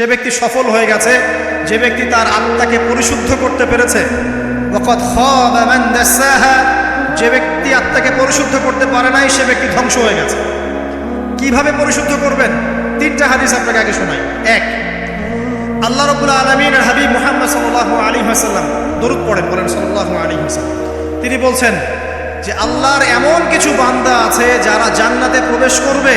সে ব্যক্তি সফল হয়ে গেছে, যে ব্যক্তি তার আত্মাকে পরিশুদ্ধ করতে পেরেছে যে ব্যক্তি আত্মাকে পরিশুদ্ধ করতে পারে নাই, সে ব্যক্তি ধ্বংস হয়ে গেছে। কীভাবে পরিশুদ্ধ করবেন? তিনটা হাদিস আপনাকে আগে শোনাই। এক, আল্লাহ রবুল আলমিনের হাবিব মোহাম্মদ সাল্লাহ আলী হাসাল্লাম দরুদ পড়েন বলেন সাল্লাহ আলী হাসাল্লাম তিনি বলছেন যে, আল্লাহর এমন কিছু বান্দা আছে যারা জান্নাতে প্রবেশ করবে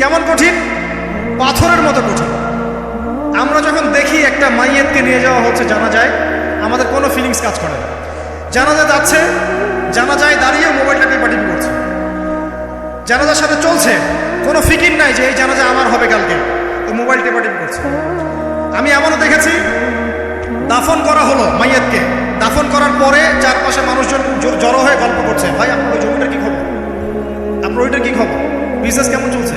কেমন কঠিন? পাথরের মতো কঠিন। আমরা যখন দেখি একটা মাইয়েতকে নিয়ে যাওয়া হচ্ছে জানা যায় আমাদের কোনো ফিলিংস কাজ করে না। জানাজা যাচ্ছে জানা যায় দাঁড়িয়ে মোবাইলটা টিপাটিপি করছে। জানাজার সাথে চলছে, কোনো ফিকির নাই যে এই জানাজা আমার হবে কালকে। তো মোবাইল টেপাটিপি করছে। আমি এমনও দেখেছি, দাফন করা হলো মাইয়াতকে। দাফন করার পরে চারপাশে মানুষজন জড়ো হয়ে গল্প করছে, ভাই, আপনার ওই জমিটার কী খবর? আপনার ওইটার কী খবর? বিজনেস কেমন চলছে?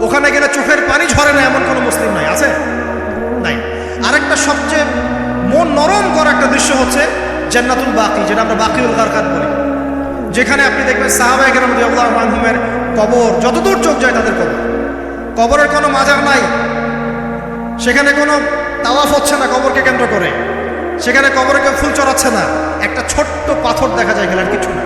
ওখানে গেলে চোখের পানি ঝরে না, এমন কোনো মুসলিম নাই, আছে? নাই। আরেকটা সবচেয়ে মন নরম করা একটা দৃশ্য হচ্ছে জান্নাতুল বাকি, যেটা আমরা বাকি বাকিউল গারকাত বলি। যেখানে আপনি দেখবেন সাহাবায়ে কেরাম রাদিয়াল্লাহু আনহুমের কবর, যতদূর চোখ যায় তাদের কবর। কবরের কোনো মাজার নাই। সেখানে কোনো তাওয়াফ হচ্ছে না কবরকে কেন্দ্র করে। সেখানে কবরে কেউ ফুল চড়াচ্ছে না। একটা ছোট্ট পাথর দেখা যায় এখানে আর কিছু না।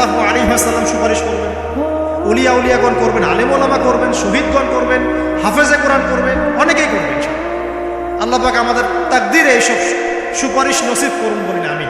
সাল্লাহ আলী সাল্লাম সুপারিশ করবেন। উলিয়া উলিয়াগণ করবেন আলেম ওলামা করবেন, শহীদগণ করবেন, হাফেজে কোরআন করবেন, অনেকেই করবেন আল্লাহ পাক আমাদের তাকদিরে এইসব সুপারিশ নসিব করুন বলিনি আমি